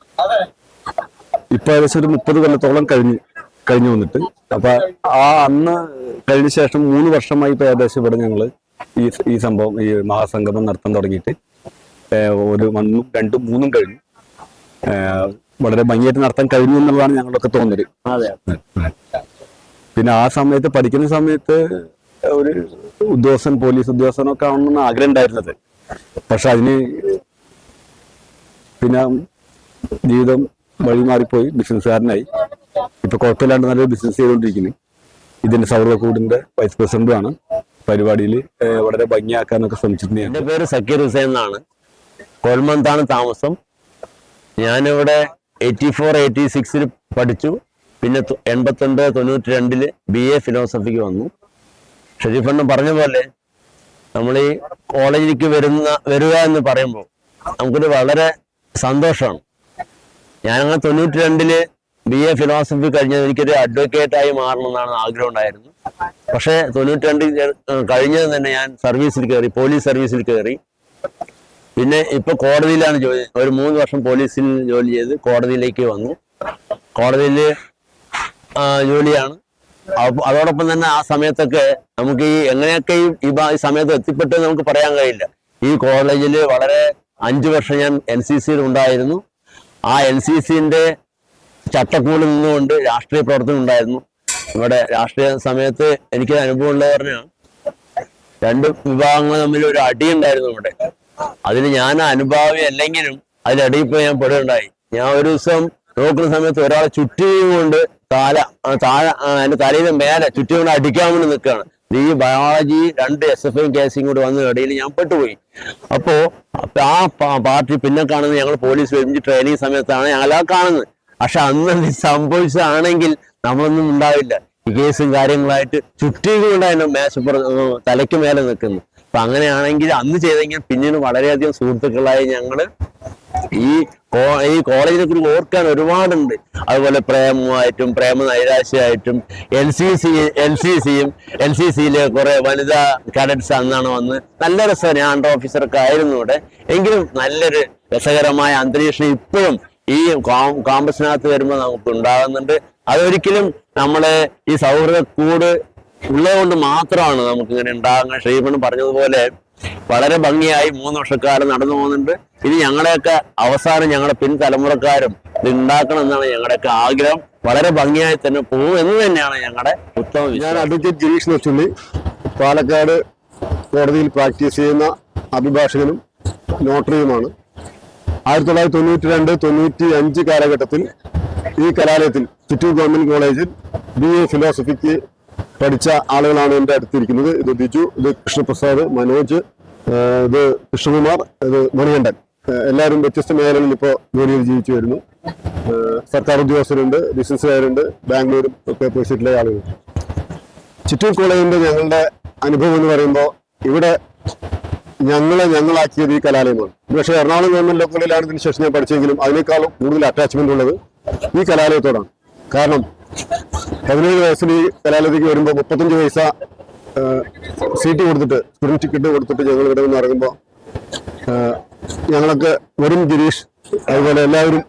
ഇപ്പൊ ഏകദേശം ഒരു മുപ്പത് കൊല്ലത്തോളം കഴിഞ്ഞ് കഴിഞ്ഞു വന്നിട്ട്. അപ്പൊ ആ അന്ന് കഴിഞ്ഞ ശേഷം മൂന്ന് വർഷമായി ഇപ്പൊ ഏകദേശം ഇവിടെ ഞങ്ങൾ ഈ ഈ സംഭവം ഈ മഹാസംഗമം നടത്താൻ തുടങ്ങിയിട്ട് ഒരു ഒന്നും രണ്ടും മൂന്നും കഴിഞ്ഞു. വളരെ ഭംഗിയായിട്ട് നടത്താൻ കഴിഞ്ഞു എന്നുള്ളതാണ് ഞങ്ങളൊക്കെ തോന്നൽ. അതെ. പിന്നെ ആ സമയത്ത് പഠിക്കുന്ന സമയത്ത് ഒരു ഉദ്യോഗസ്ഥൻ പോലീസ് ഉദ്യോഗസ്ഥനൊക്കെ ആവണമെന്ന് ആഗ്രഹം ഉണ്ടായിരുന്നത് പക്ഷെ അതിന് പിന്നെ ജീവിതം വഴി മാറിപ്പോയി ബിസിനസ്സുകാരനായി. ഇപ്പൊ കുഴപ്പമില്ലാണ്ട് നല്ലൊരു ബിസിനസ് ചെയ്തുകൊണ്ടിരിക്കുന്നു. ഇതിന്റെ സൗഹൃദക്കൂടിന്റെ വൈസ് പ്രസിഡന്റുമാണ്. പരിപാടിയിൽ വളരെ ഭംഗിയാക്കാനൊക്കെ ശ്രമിച്ചിട്ടുണ്ട്. എന്റെ പേര് സക്കീർ ഹുസൈൻ എന്നാണ്. കൊൽമന്താണ് താമസം. ഞാനിവിടെ എയ്റ്റി ഫോർ എയ്റ്റി സിക്സിൽ പഠിച്ചു. പിന്നെ എൺപത്തൊൻപത് തൊണ്ണൂറ്റി രണ്ടിൽ ബി എ ഫിലോസഫിക്ക് വന്നു. ഷെരീഫണ്ണൻ പറഞ്ഞ പോലെ നമ്മൾ ഈ കോളേജിലേക്ക് വരുന്ന വരിക എന്ന് പറയുമ്പോൾ നമുക്കൊരു വളരെ സന്തോഷമാണ്. ഞാനങ്ങനെ തൊണ്ണൂറ്റി രണ്ടിൽ ബി എ ഫിലോസഫി കഴിഞ്ഞത് എനിക്കൊരു അഡ്വക്കേറ്റായി മാറണമെന്നാണ് ആഗ്രഹം ഉണ്ടായിരുന്നു. പക്ഷേ തൊണ്ണൂറ്റി രണ്ടിൽ കഴിഞ്ഞത് തന്നെ ഞാൻ സർവീസിൽ കയറി പോലീസ് സർവീസിൽ കയറി പിന്നെ ഇപ്പൊ കോടതിയിലാണ് ജോലി ഒരു മൂന്ന് വർഷം പോലീസിൽ ജോലി ചെയ്ത് കോടതിയിലേക്ക് വന്നു. കോടതിയിൽ ജോലിയാണ്. അതോടൊപ്പം തന്നെ ആ സമയത്തൊക്കെ നമുക്ക് ഈ എങ്ങനെയൊക്കെ ഈ ഈ സമയത്ത് എത്തിപ്പെട്ടെന്ന് നമുക്ക് പറയാൻ കഴിയില്ല. ഈ കോളേജിൽ വളരെ അഞ്ചു വർഷം ഞാൻ എൻ സി സിയിൽ ഉണ്ടായിരുന്നു. ആ എൻ സി സിന്റെ ചട്ടക്കൂടിൽ നിന്നുകൊണ്ട് രാഷ്ട്രീയ പ്രവർത്തനം ഉണ്ടായിരുന്നു. ഇവിടെ രാഷ്ട്രീയ സമയത്ത് എനിക്ക് അനുഭവം ഉള്ളത് പറഞ്ഞാൽ രണ്ട് വിഭാഗങ്ങൾ തമ്മിൽ ഒരു അടി ഉണ്ടായിരുന്നു ഇവിടെ. അതിൽ ഞാൻ അനുഭാവി അല്ലെങ്കിലും അതിലടിയിൽ പോയി ഞാൻ പെടുകയുണ്ടായി. ഞാൻ ഒരു ദിവസം നോക്കുന്ന സമയത്ത് ഒരാളെ ചുറ്റിയും കൊണ്ട് താല താഴെ അതിന്റെ തലയിൽ മേലെ ചുറ്റും കൂടെ അടിക്കാൻ വേണ്ടി നിൽക്കുകയാണ്. ഈ ബയോളജി രണ്ട് എസ് എഫ് ഐ കേസും കൂടി വന്ന ഇടയിൽ ഞാൻ പെട്ടുപോയി. അപ്പോ ആ പാർട്ടി പിന്നെ കാണുന്നത് ഞങ്ങൾ പോലീസ് ഒരുമിച്ച് ട്രെയിനിങ് സമയത്താണ് ഞങ്ങൾ ആ കാണുന്നത്. പക്ഷെ അന്ന് ഇത് സംഭവിച്ചതാണെങ്കിൽ നമ്മളൊന്നും ഉണ്ടാവില്ല. ഈ കേസും കാര്യങ്ങളായിട്ട് ചുറ്റികൊണ്ട് അതിന്റെ മേശപ്പുറ തലയ്ക്ക് മേലെ നിൽക്കുന്നു അപ്പൊ അങ്ങനെയാണെങ്കിൽ അന്ന് ചെയ്തെങ്കിൽ പിന്നീട് വളരെയധികം സുഹൃത്തുക്കളായി ഞങ്ങൾ ഈ ഈ കോളേജിനെ കുറിച്ച് ഓർക്കാൻ ഒരുപാടുണ്ട്. അതുപോലെ പ്രേമമായിട്ടും പ്രേമ നൈരാശയായിട്ടും L C C L C സിയും എൽ സി സിയിലെ കുറെ വനിതാ കാഡറ്റ്സ് അന്നാണ് വന്ന് നല്ല രസം ഞാൻ ഓഫീസറൊക്കെ ആയിരുന്നു ഇവിടെ. എങ്കിലും നല്ലൊരു രസകരമായ അന്തരീക്ഷം ഇപ്പോഴും ഈ കാമ്പസിനകത്ത് വരുമ്പോൾ നമുക്ക് ഉണ്ടാകുന്നുണ്ട് അതൊരിക്കലും നമ്മളെ ഈ സൗഹൃദ കൂട് ഉള്ളതുകൊണ്ട് മാത്രമാണ് നമുക്ക് ഇങ്ങനെ ഉണ്ടാകുന്നത്. ശ്രീമണ് പറഞ്ഞതുപോലെ വളരെ ഭംഗിയായി മൂന്ന് വർഷക്കാലം നടന്നു പോകുന്നുണ്ട്. ഇനി ഞങ്ങളെയൊക്കെ അവസാനം ഞങ്ങളുടെ പിൻതലമുറക്കാരും ഇത് ഉണ്ടാക്കണം എന്നാണ് ഞങ്ങളുടെയൊക്കെ ആഗ്രഹം. വളരെ ഭംഗിയായി തന്നെ പോകും എന്ന് തന്നെയാണ് ഞങ്ങളുടെ ഉത്തമ ഞാൻ അഡ്വക്കേറ്റ് ഗിരീഷ് നെച്ചുള്ളി പാലക്കാട് കോടതിയിൽ പ്രാക്ടീസ് ചെയ്യുന്ന അഭിഭാഷകനും നോട്ടറിയുമാണ് ആയിരത്തി തൊള്ളായിരത്തി തൊണ്ണൂറ്റി രണ്ട് തൊണ്ണൂറ്റി അഞ്ച് കാലഘട്ടത്തിൽ ഈ കലാലയത്തിൽ ചിറ്റൂർ ഗവൺമെന്റ് കോളേജിൽ ബി എ ഫിലോസഫിക്ക് പഠിച്ച ആളുകളാണ് എന്റെ അടുത്തിരിക്കുന്നത്. ഇത് ബിജു ഇത് കൃഷ്ണപ്രസാദ് മനോജ് ഇത് കൃഷ്ണകുമാർ ഇത് മണികണ്ഠൻ. എല്ലാവരും വ്യത്യസ്ത മേഖലകളിൽ ഇപ്പോൾ ജോലിയിൽ ജീവിച്ചു വരുന്നു. സർക്കാർ ഉദ്യോഗസ്ഥരുണ്ട് ബിസിനസ്സുകാരുണ്ട് ബാംഗ്ലൂരും ഒക്കെ പോയിട്ടുള്ള ആളുകളുണ്ട് ചിറ്റൂർ കോളേജിന്റെ ഞങ്ങളുടെ അനുഭവം എന്ന് പറയുമ്പോൾ ഇവിടെ ഞങ്ങളെ ഞങ്ങളാക്കിയത് ഈ കലാലയമാണ്. പക്ഷേ എറണാകുളം ഗവൺമെന്റ് ലോക്കലിലാണ് ഇതിന് ശേഷം ഞാൻ പഠിച്ചെങ്കിലും അതിനേക്കാളും കൂടുതൽ അറ്റാച്ച്മെന്റ് ഉള്ളത് ഈ കലാലയത്തോടാണ്. കാരണം പതിനേഴ് വയസ്സിൽ ഈ കലാലയത്തിലേക്ക് വരുമ്പോൾ മുപ്പത്തഞ്ച് പൈസ സീറ്റ് കൊടുത്തിട്ട് സ്റ്റുഡന്റ് ടിക്കറ്റ് കൊടുത്തിട്ട് ഞങ്ങൾ ഇവിടെ നിന്ന് ഇറങ്ങുമ്പോൾ ഞങ്ങളൊക്കെ വെറും ഗിരീഷ് അതുപോലെ എല്ലാവരും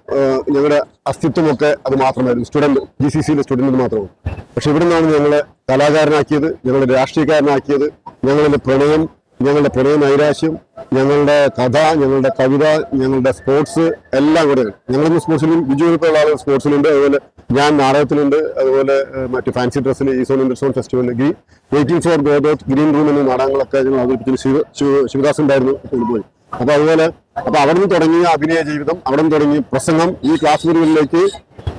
ഞങ്ങളുടെ അസ്തിത്വമൊക്കെ അത് മാത്രമായിരുന്നു. സ്റ്റുഡന്റ് ജി സി സിയിലെ സ്റ്റുഡന്റ് മാത്രമാണ്. പക്ഷെ ഇവിടെ നിന്നാണ് ഞങ്ങളെ കലാകാരനാക്കിയത് ഞങ്ങളെ രാഷ്ട്രീയക്കാരനാക്കിയത് ഞങ്ങളുടെ പ്രണയം ഞങ്ങളുടെ പ്രണയ നൈരാശ്യം ഞങ്ങളുടെ കഥ ഞങ്ങളുടെ കവിത ഞങ്ങളുടെ സ്പോർട്സ് എല്ലാം കൂടെ ഞങ്ങളിന്ന് സ്പോർട്സിലും ബിജു ഉൾപ്പെടെയുള്ള ആളുകൾ സ്പോർട്സിലുണ്ട്. അതുപോലെ ഞാൻ നാടകത്തിലുണ്ട്. അതുപോലെ മറ്റു ഫാൻസി ഡ്രസ്സിൽ ഈ സോൺ ഇന്റർസോൺ ഫെസ്റ്റിവലിൽ green waiting for Godot green room എന്ന നാടകങ്ങളൊക്കെ ഞങ്ങൾ അവതരിപ്പിച്ചു ശിവ ശിവ- ശിവദാസ് ഉണ്ടായിരുന്നു കൊണ്ടുപോയി. പോയി അപ്പൊ അതുപോലെ അപ്പൊ അവിടെ നിന്ന് തുടങ്ങിയ അഭിനയ ജീവിതം അവിടെ നിന്ന് തുടങ്ങിയ പ്രസംഗം ഈ ക്ലാസ് മുറികളിലേക്ക്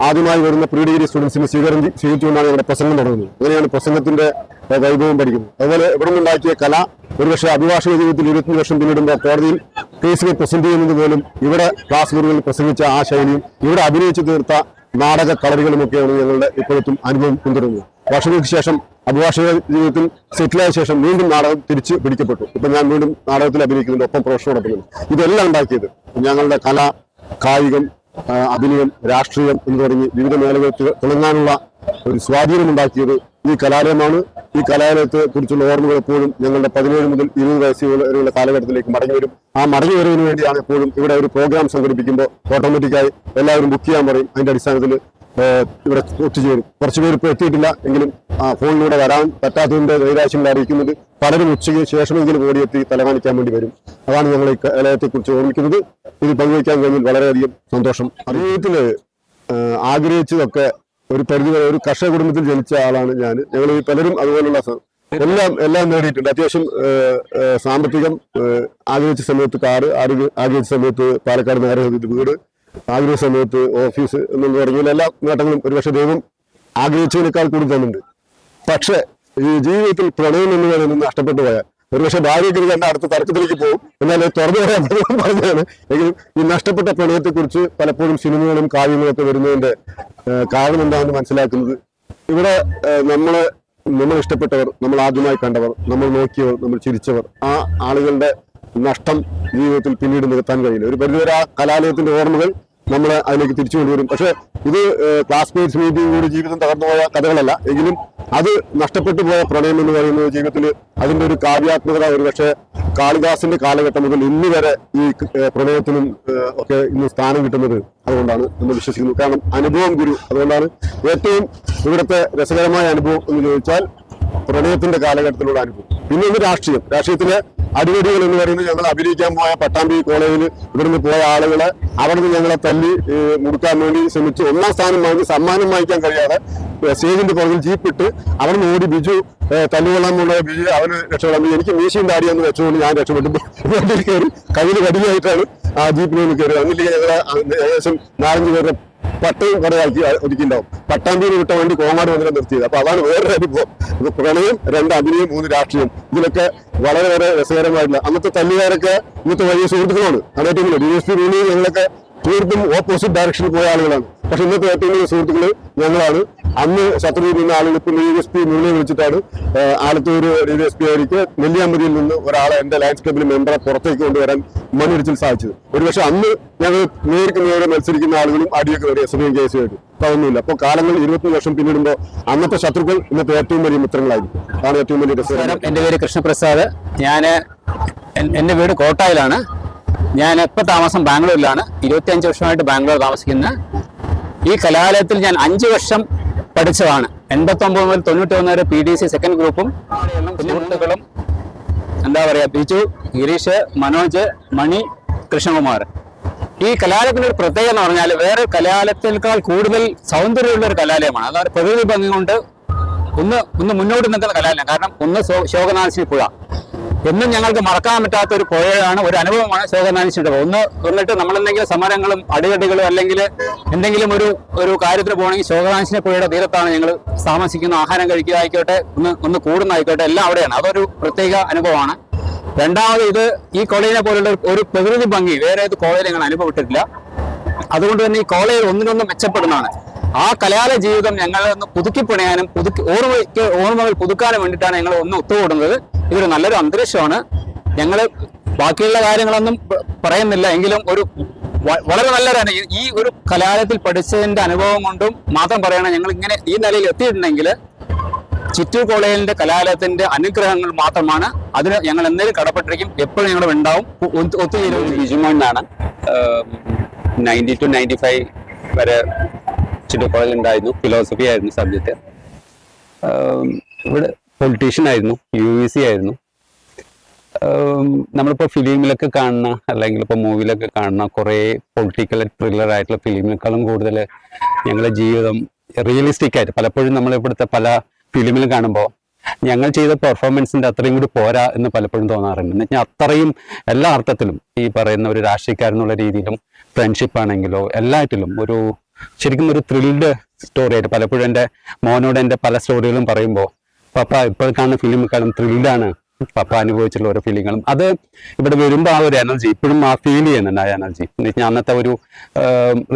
ആദ്യമായി വരുന്ന പ്രീ ഡിഗ്രി സ്റ്റുഡൻസിനെ സ്വീകരണം സ്വീകരിച്ചുകൊണ്ടാണ് ഞങ്ങളുടെ പ്രസംഗം തുടങ്ങുന്നത്. അങ്ങനെയാണ് പ്രസംഗത്തിന്റെ വൈഭവം പഠിക്കുന്നത്. അതുപോലെ ഇവിടെ നിന്നുണ്ടാക്കിയ കല ഒരുപക്ഷെ അഭിഭാഷക ജീവിതത്തിൽ ഇരുപത്തഞ്ച് വർഷം പിന്നിടുമ്പോൾ കോടതിയിൽ കേസുകൾ പ്രസന്റ് ചെയ്യുന്നത് പോലും ഇവിടെ ക്ലാസ് മുറികളിൽ പ്രസംഗിച്ച ആ ശൈലിയും ഇവിടെ അഭിനയിച്ചു തീർത്ത നാടക കളരികളുമൊക്കെയാണ് ഞങ്ങളുടെ ഇപ്പോഴത്തും അനുഭവം പിന്തുടരുന്നത്. വർഷങ്ങൾക്ക് ശേഷം അഭിഭാഷക ജീവിതത്തിൽ സെറ്റിലായ ശേഷം വീണ്ടും നാടകം തിരിച്ചു പിടിക്കപ്പെട്ടു. ഇപ്പൊ ഞാൻ വീണ്ടും നാടകത്തിൽ അഭിനയിക്കുന്നുണ്ട് ഒപ്പം പ്രൊഫഷനോടൊപ്പം ഇതെല്ലാം ഉണ്ടാക്കിയത് ഞങ്ങളുടെ കല കായികം അഭിനയം രാഷ്ട്രീയം എന്ന് തുടങ്ങി വിവിധ മേഖലകൾ തിളങ്ങാനുള്ള ഒരു സ്വാധീനം ഉണ്ടാക്കിയത് ഈ കലാലയമാണ് ഈ കലാലയത്തെ കുറിച്ചുള്ള ഓർമ്മകൾ എപ്പോഴും ഞങ്ങളുടെ പതിനേഴ് മുതൽ ഇരുപത് വയസ്സ് വരെയുള്ള കാലഘട്ടത്തിലേക്ക് മടങ്ങി വരും. ആ മടങ്ങി വരവിന് വേണ്ടിയാണ് എപ്പോഴും ഇവിടെ ഒരു പ്രോഗ്രാം സംഘടിപ്പിക്കുമ്പോൾ ഓട്ടോമാറ്റിക്കായി എല്ലാവരും ബുക്ക് ചെയ്യാൻ പറയും. അതിന്റെ അടിസ്ഥാനത്തിൽ ഇവിടെ ഒത്തുചേരും. കുറച്ച് പേര് ഇപ്പോൾ എത്തിയിട്ടില്ല. എങ്കിലും ആ, ഫോണിലൂടെ വരാൻ പറ്റാത്തതിന്റെ ദൈരാശ്യങ്ങൾ അറിയിക്കുന്നത് പലരും ഉച്ചയ്ക്ക് ശേഷമെങ്കിലും ഓടിയെത്തി തലകാണിക്കാൻ വേണ്ടി വരും. അതാണ് ഞങ്ങൾ ഈ കലാലയത്തെ കുറിച്ച് ഓർമ്മിക്കുന്നത്. ഇത് പങ്കുവയ്ക്കാൻ കഴിഞ്ഞാൽ വളരെയധികം സന്തോഷം അദ്ദേഹത്തിൽ ആഗ്രഹിച്ചതൊക്കെ ഒരു പരിധി വരെ ഒരു കർഷക കുടുംബത്തിൽ ജനിച്ച ആളാണ് ഞാൻ ഞങ്ങൾ പലരും അതുപോലുള്ള എല്ലാം എല്ലാം നേടിയിട്ടുണ്ട്. അത്യാവശ്യം സാമ്പത്തികം ആഗ്രഹിച്ച സമയത്ത് കാറ് ആഗ്രഹിച്ച സമയത്ത് പാലക്കാട് നഗരസഭയിൽ വീട് ആഗ്രഹിച്ച സമയത്ത് ഓഫീസ് എന്നും തുടങ്ങിയ എല്ലാ നേട്ടങ്ങളും ഒരുപക്ഷെ ദൈവം ആഗ്രഹിച്ചതിനേക്കാൾ കൂടുതൽ തന്നുണ്ട് പക്ഷേ ഈ ജീവിതത്തിൽ പ്രണയം എന്ന് പറയുന്നത് നഷ്ടപ്പെട്ടു പോയാൽ ഒരുപക്ഷെ ഭാര്യയ്ക്ക് കണ്ട അടുത്ത തർക്കത്തിലേക്ക് പോകും. എന്നാൽ തുറന്നു പറയാൻ പറഞ്ഞാണ്. എങ്കിലും ഈ നഷ്ടപ്പെട്ട പ്രണയത്തെ കുറിച്ച് പലപ്പോഴും സിനിമകളും കാവ്യങ്ങളും ഒക്കെ വരുന്നതിന്റെ കാരണം എന്താണെന്ന് മനസ്സിലാക്കുന്നത് ഇവിടെ നമ്മൾ നമ്മൾ ഇഷ്ടപ്പെട്ടവർ നമ്മൾ ആദ്യമായി കണ്ടവർ നമ്മൾ നോക്കിയവർ നമ്മൾ ചിരിച്ചവർ ആ ആളുകളുടെ നഷ്ടം ജീവിതത്തിൽ പിന്നീട് നികത്താൻ കഴിയില്ല. ഒരു പരിധിവരെ ആ കലാലയത്തിന്റെ ഓർമ്മകൾ നമ്മളെ അതിലേക്ക് തിരിച്ചു കൊണ്ടുവരും പക്ഷെ ഇത് ക്ലാസ്മേറ്റ്സ് മീറ്റിംഗ് കൂടി ജീവിതം തകർന്നുപോയ കഥകളല്ല. എങ്കിലും അത് നഷ്ടപ്പെട്ടു പോയ പ്രണയം എന്ന് പറയുന്നത് ജീവിതത്തിൽ അതിന്റെ ഒരു കാവ്യാത്മകത ഒരു പക്ഷേ കാളിദാസിന്റെ കാലഘട്ടം മുതൽ ഇന്ന് വരെ ഈ പ്രണയത്തിനും ഒക്കെ ഇന്ന് സ്ഥാനം കിട്ടുന്നത് അതുകൊണ്ടാണ് നമ്മൾ വിശ്വസിക്കുന്നത് കാരണം അനുഭവം ഗുരു. അതുകൊണ്ടാണ് ഏറ്റവും ഇവിടുത്തെ രസകരമായ അനുഭവം എന്ന് ചോദിച്ചാൽ പ്രണയത്തിന്റെ കാലഘട്ടത്തിലുള്ള അനുഭവം. പിന്നെ ഒന്ന് രാഷ്ട്രീയം. രാഷ്ട്രീയത്തിലെ അടിപൊളികൾ എന്ന് പറയുന്നത് ഞങ്ങൾ അഭിനയിക്കാൻ പോയ പട്ടാമ്പി കോളേജിൽ ഇവിടുന്ന് പോയ ആളുകളെ അവിടെ നിന്ന് ഞങ്ങളെ തല്ലി മുടുക്കാൻ വേണ്ടി ശ്രമിച്ചു ഒന്നാം സ്ഥാനം വാങ്ങി സമ്മാനം വാങ്ങിക്കാൻ കഴിയാതെ സ്റ്റേജിന്റെ പുറകിൽ ജീപ്പിട്ട് അവിടെ നിന്ന് ഓടി ബിജു തല്ലുകൊള്ളാൻ കൊണ്ട് ബിജു അവന് രക്ഷപ്പെടാൻ എനിക്ക് മീശയും താടിയെന്ന് വെച്ചുകൊണ്ട് ഞാൻ രക്ഷപ്പെട്ടു. കയ്യിൽ കടിയായിട്ടാണ് ആ ജീപ്പിനോട് കയറി അന്നില്ലെങ്കിൽ ഞങ്ങൾ ഏകദേശം നാലഞ്ച് പേരുടെ പട്ടയും ആൾക്കി ഒരുക്കിണ്ടാവും പട്ടാമ്പിയിൽ വിട്ട വേണ്ടി കോങ്ങാട് മന്ദിരം നിർത്തിയത്. അപ്പൊ അതാണ് വേറൊരു അനുഭവം. പ്രണയം രണ്ട് അഭിനയം മൂന്ന് രാഷ്ട്രീയം. ഇതിലൊക്കെ വളരെ വളരെ രസകരമായിട്ടില്ല അന്നത്തെ തല്ലുകാരൊക്കെ ഇന്നത്തെ വലിയ സുഹൃത്തുക്കളാണ്. അത് ഏറ്റവും ഡി എസ് പി ഞങ്ങളൊക്കെ തീർത്തും ഓപ്പോസിറ്റ് ഡയറക്ഷനിൽ പോയ ആളുകളാണ്. പക്ഷെ ഇന്നത്തെ ഏറ്റവും വലിയ സുഹൃത്തുക്കൾ ഞങ്ങളാണ്. അന്ന് ശത്രുവിൽ നിന്ന ആളുകൾ ഡി എസ് പി മുന്നിൽ വിളിച്ചിട്ടാണ് ആലത്തൂർ ഡി എസ് പി ആയിരിക്കും നെല്ലിയാമ്പതിയിൽ നിന്ന് ഒരാളെ എന്റെ ലയൻസ് ക്ലബിൽ മെമ്പറെ പുറത്തേക്ക് കൊണ്ടുവരാൻ മണ്ണിടിച്ചിൽ സാധിച്ചത്. ഒരുപക്ഷെ അന്ന് ഞങ്ങൾ നേരിട്ട് നേരെ മത്സരിക്കുന്ന ആളുകളും അടിയൊക്കെ നേടി എസ് ബി കേസ് അപ്പൊ അതൊന്നുമില്ല. അപ്പൊ കാലങ്ങൾ ഇരുപത്തി വർഷം പിന്നിടുമ്പോൾ അന്നത്തെ ശത്രുക്കൾ ഇന്നത്തെ ഏറ്റവും വലിയ മിത്രങ്ങളായിരിക്കും. അതാണ് ഏറ്റവും വലിയ രസം പേര് കൃഷ്ണപ്രസാദ്. ഞാൻ എന്റെ വീട് കോട്ടായിലാണ്. ഞാൻ ഇപ്പോൾ താമസം ബാംഗ്ലൂരിലാണ്. ഇരുപത്തിയഞ്ച് വർഷമായിട്ട് ബാംഗ്ലൂർ താമസിക്കുന്ന. ഈ കലാലയത്തിൽ ഞാൻ അഞ്ച് വർഷം പഠിച്ചതാണ്. എൺപത്തൊമ്പത് മുതൽ തൊണ്ണൂറ്റി ഒന്ന് വരെ പി ഡി സി സെക്കൻഡ് ഗ്രൂപ്പും സുഹൃത്തുക്കളും എന്താ പറയുക ബിജു ഗിരീഷ് മനോജ് മണി കൃഷ്ണകുമാർ. ഈ കലാലയത്തിന്റെ ഒരു പ്രത്യേകത എന്ന് പറഞ്ഞാൽ വേറെ കലാലയത്തേക്കാൾ കൂടുതൽ സൗന്ദര്യമുള്ള ഒരു കലാലയമാണ്. അതായത് പ്രകൃതി ഭംഗി കൊണ്ട് ഒന്ന് ഒന്ന് മുന്നോട്ട് നിൽക്കുന്ന കലാലയം. കാരണം ഒന്ന് ശോകനാശിനി പുഴ. എന്നും ഞങ്ങൾക്ക് മറക്കാൻ പറ്റാത്ത ഒരു പുഴയാണ് ഒരു അനുഭവമാണ് പുഴ. ഒന്ന് എന്നിട്ട് നമ്മൾ എന്തെങ്കിലും സമരങ്ങളും അടികടികളും അല്ലെങ്കിൽ എന്തെങ്കിലും ഒരു ഒരു കാര്യത്തിന് പോകണമെങ്കിൽ ശോകനാശിനെ പുഴയുടെ തീരത്താണ് ഞങ്ങൾ താമസിക്കുന്ന ആഹാരം കഴിക്കുക ഒന്ന് ഒന്ന് കൂടുന്നതായിക്കോട്ടെ എല്ലാം അവിടെയാണ്. അതൊരു പ്രത്യേക അനുഭവമാണ്. രണ്ടാമത് ഇത് ഈ കോളേജിനെ പോലുള്ള ഒരു- പ്രകൃതി ഭംഗി വേറെ ഏത് കോളേജിൽ ഞങ്ങൾ അനുഭവപ്പെട്ടിട്ടില്ല. അതുകൊണ്ട് തന്നെ ഈ കോളേജ് ഒന്നിനൊന്ന് മെച്ചപ്പെടുന്നതാണ്. ആ കലാലയ ജീവിതം ഞങ്ങളെ ഒന്ന് പുതുക്കി പണിയാനും പുതുക്കി ഓർമ്മയ്ക്ക് ഓർമ്മകൾ പുതുക്കാനും വേണ്ടിയിട്ടാണ് ഞങ്ങൾ ഒന്ന് ഒത്തുകൂടുന്നത്. ഇതൊരു നല്ലൊരു അന്തരീക്ഷമാണ്. ഞങ്ങൾ ബാക്കിയുള്ള കാര്യങ്ങളൊന്നും പറയുന്നില്ല. എങ്കിലും ഒരു വളരെ നല്ലൊരു ഈ ഒരു കലാലയത്തിൽ പഠിച്ചതിന്റെ അനുഭവം കൊണ്ടും മാത്രം പറയണം ഞങ്ങൾ ഇങ്ങനെ ഈ നിലയിൽ എത്തിയിട്ടുണ്ടെങ്കിൽ ചിറ്റൂർ കോളേജിന്റെ കലാലയത്തിന്റെ അനുഗ്രഹങ്ങൾ മാത്രമാണ് അതിന് ഞങ്ങൾ എന്തെങ്കിലും കടപ്പെട്ടിരിക്കും എപ്പോഴും ഞങ്ങൾ ഉണ്ടാവും ഒ- ഒത്തുചേരും ബിജുമോനാണ് നയന്റി ടു നയന്റി ഫൈവ് വരെ ചിറ്റൂർ കോളേജിൽ ഉണ്ടായിരുന്നു ഫിലോസഫി ആയിരുന്നു സബ്ജക്റ്റ് ഇവിടെ പൊളിറ്റീഷ്യൻ ആയിരുന്നു യു വി സി ആയിരുന്നു. നമ്മളിപ്പോൾ നമ്മളിപ്പോ ഫിലിമിലൊക്കെ കാണുന്ന അല്ലെങ്കിൽ ഇപ്പോൾ മൂവിയിലൊക്കെ കാണുന്ന കുറേ പൊളിറ്റിക്കൽ ത്രില്ലർ ആയിട്ടുള്ള ഫിലിമിനേക്കാളും കൂടുതൽ ഞങ്ങളുടെ ജീവിതം റിയലിസ്റ്റിക് ആയിട്ട് പലപ്പോഴും നമ്മൾ ഇവിടുത്തെ പല ഫിലിമിലും കാണുമ്പോൾ ഞങ്ങൾ ചെയ്ത പെർഫോമൻസിന്റെ അത്രയും കൂടി പോരാ എന്ന് പലപ്പോഴും തോന്നാറുണ്ട്. എന്ന് വെച്ചാൽ അത്രയും എല്ലാ അർത്ഥത്തിലും ഈ പറയുന്ന ഒരു രാഷ്ട്രീയക്കാരെന്നുള്ള രീതിയിലും ഫ്രണ്ട്ഷിപ്പ് ആണെങ്കിലോ എല്ലാറ്റിലും ഒരു ശരിക്കും ഒരു ത്രിൽഡ് സ്റ്റോറി ആയിട്ട് പലപ്പോഴും എന്റെ മോനോട് എന്റെ പല സ്റ്റോറികളും പറയുമ്പോൾ പപ്പ ഇപ്പോൾ കാണുന്ന ഫിലിമേക്കാളും ത്രില്ലാണ് പപ്പ അനുഭവിച്ചിട്ടുള്ള ഓരോ ഫീലിങ്ങുകളും. അത് ഇവിടെ വരുമ്പോൾ ആ ഒരു എനർജി ഇപ്പോഴും ആ ഫീൽ ചെയ്യുന്നുണ്ട് ആ എനർജി എന്ന് വെച്ചാൽ അന്നത്തെ ഒരു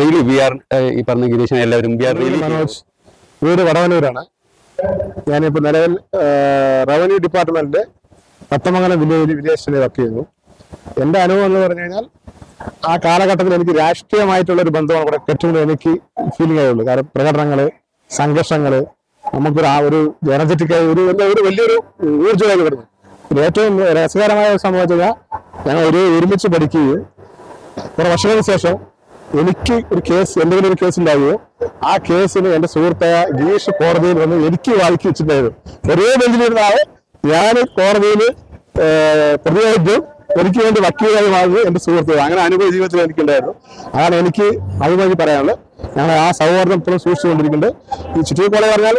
റിയലി വി ആർ ഈ പറഞ്ഞ ഗിരീഷൻ എല്ലാവരും വി ആർ റിയലി മനോജ് വീട് വടവനൂരാണ് ഞാനിപ്പോ നിലവിൽ റവന്യൂ ഡിപ്പാർട്ട്മെന്റ് പത്തമംഗലം വില്ലേജ് സ്റ്റേഷനിൽ വർക്ക് ചെയ്യുന്നു. എന്റെ അനുഭവം എന്ന് പറഞ്ഞു കഴിഞ്ഞാൽ ആ കാലഘട്ടത്തിൽ എനിക്ക് രാഷ്ട്രീയമായിട്ടുള്ള ഒരു ബന്ധമാണ് ഇവിടെ ഏറ്റവും കൂടുതൽ എനിക്ക് ഫീലിംഗ് ആയുള്ളൂ കാരണം പ്രകടനങ്ങൾ സംഘർഷങ്ങൾ നമുക്കൊരു ആ ഒരു എനർജറ്റിക് ആയ ഒരു എന്താ ഒരു വലിയൊരു ഊർജമായി ഇതിൽ ഏറ്റവും രസകരമായ സംഭവം ഞങ്ങൾ ഒരു ഒരുമിച്ച് പഠിക്കുകയും കുറെ വർഷങ്ങൾക്ക് ശേഷം എനിക്ക് ഒരു കേസ് എന്തെങ്കിലും ഒരു കേസ് ഉണ്ടാവുകയോ ആ കേസിന് എന്റെ സുഹൃത്തായ ഗീഷ് കോടതിയിൽ വന്ന് എനിക്ക് വായിക്കി വെച്ചിട്ടുണ്ടായിരുന്നു. ഒരേ ബെഞ്ചിലിരുന്ന ആൾ ഞാൻ കോടതിയിൽ പ്രതിയായിട്ടും എനിക്ക് വേണ്ടി വക്കീലായി മാറുന്നത് എന്റെ സുഹൃത്ത് അങ്ങനെ അനുഭവ ജീവിതത്തിൽ എനിക്കുണ്ടായിരുന്നു. അതാണ് എനിക്ക് അതുമായി പറയാനുള്ളത്. ഞങ്ങൾ ആ സൗഹാർദ്ദം ഇപ്പോഴും സൂക്ഷിച്ചുകൊണ്ടിരിക്കുന്നുണ്ട്. ഈ ചുറ്റൂർ കോളേജ് പറഞ്ഞാൽ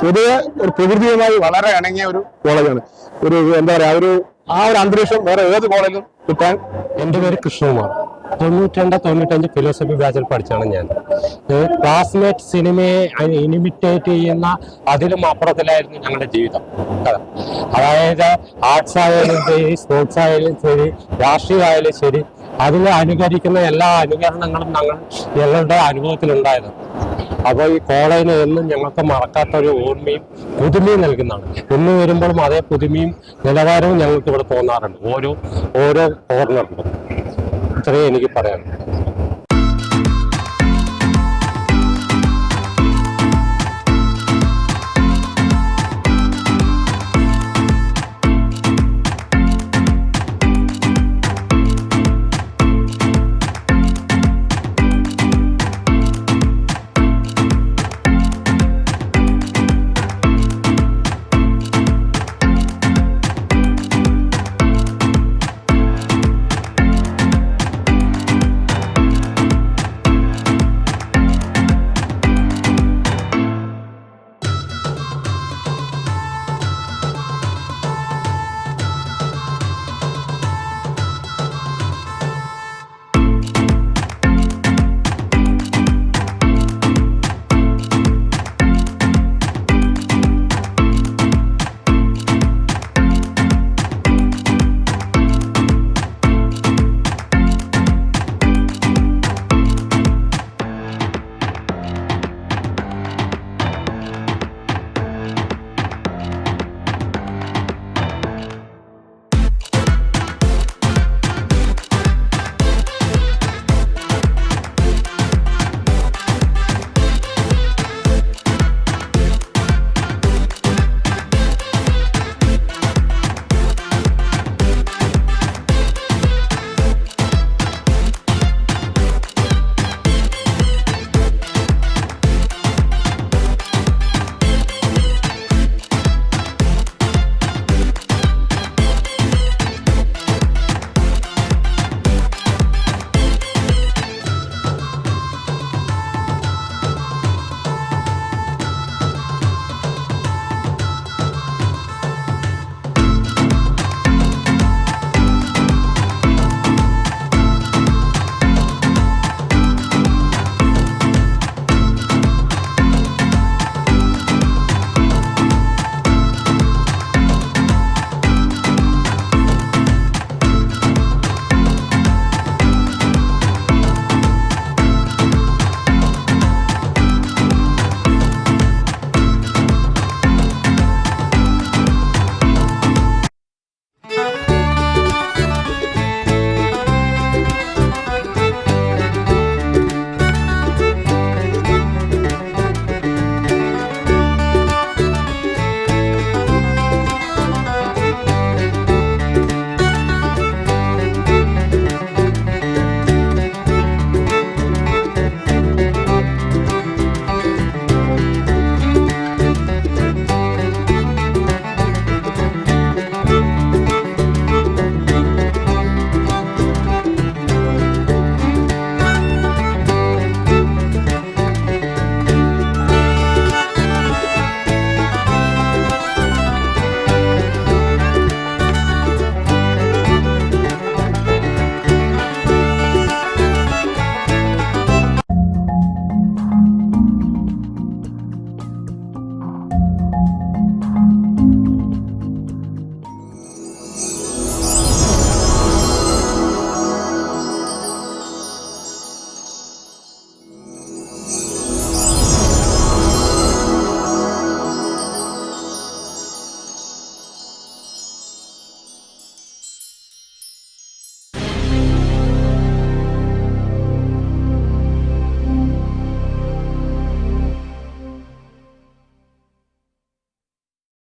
പൊതുവെ ഒരു പ്രകൃതിയുമായി വളരെ ഇണങ്ങിയ ഒരു കോളേജാണ്. ഒരു എന്താ പറയാ ഒരു ആ ഒരു അന്തരീക്ഷം വേറെ ഏത് കോളേജിലും കിട്ടാൻ എന്റെ പേര് കൃഷ്ണകുമാർ. തൊണ്ണൂറ്റിരണ്ട് തൊണ്ണൂറ്റഞ്ച് ഫിലോസഫി ബാച്ചിൽ പഠിച്ചാണ് ഞാൻ. ക്ലാസ്മേറ്റ് സിനിമയെ ഇനിമിറ്റേറ്റ് ചെയ്യുന്ന അതിലും അപ്പുറത്തിലായിരുന്നു ഞങ്ങളുടെ ജീവിതം. അതായത് ആർട്സ് ആയാലും ശരി സ്പോർട്സ് ആയാലും ശരി രാഷ്ട്രീയമായാലും ശരി അതിനെ അനുകരിക്കുന്ന എല്ലാ അനുകരണങ്ങളും ഞങ്ങൾ ഞങ്ങളുടെ അനുഭവത്തിലുണ്ടായിരുന്നു. അപ്പോൾ ഈ കോളേജിന് എന്നും ഞങ്ങൾക്ക് മറക്കാത്ത ഒരു ഓർമ്മയും പുതുമയും നൽകുന്നതാണ്. എന്ന് വരുമ്പോഴും അതേ പുതുമയും നിലവാരവും ഞങ്ങൾക്ക് ഇവിടെ തോന്നാറുണ്ട്. ഓരോ ഓരോ കോർണറിലും ഇത്രയും എനിക്ക് പറയാനുള്ളൂ.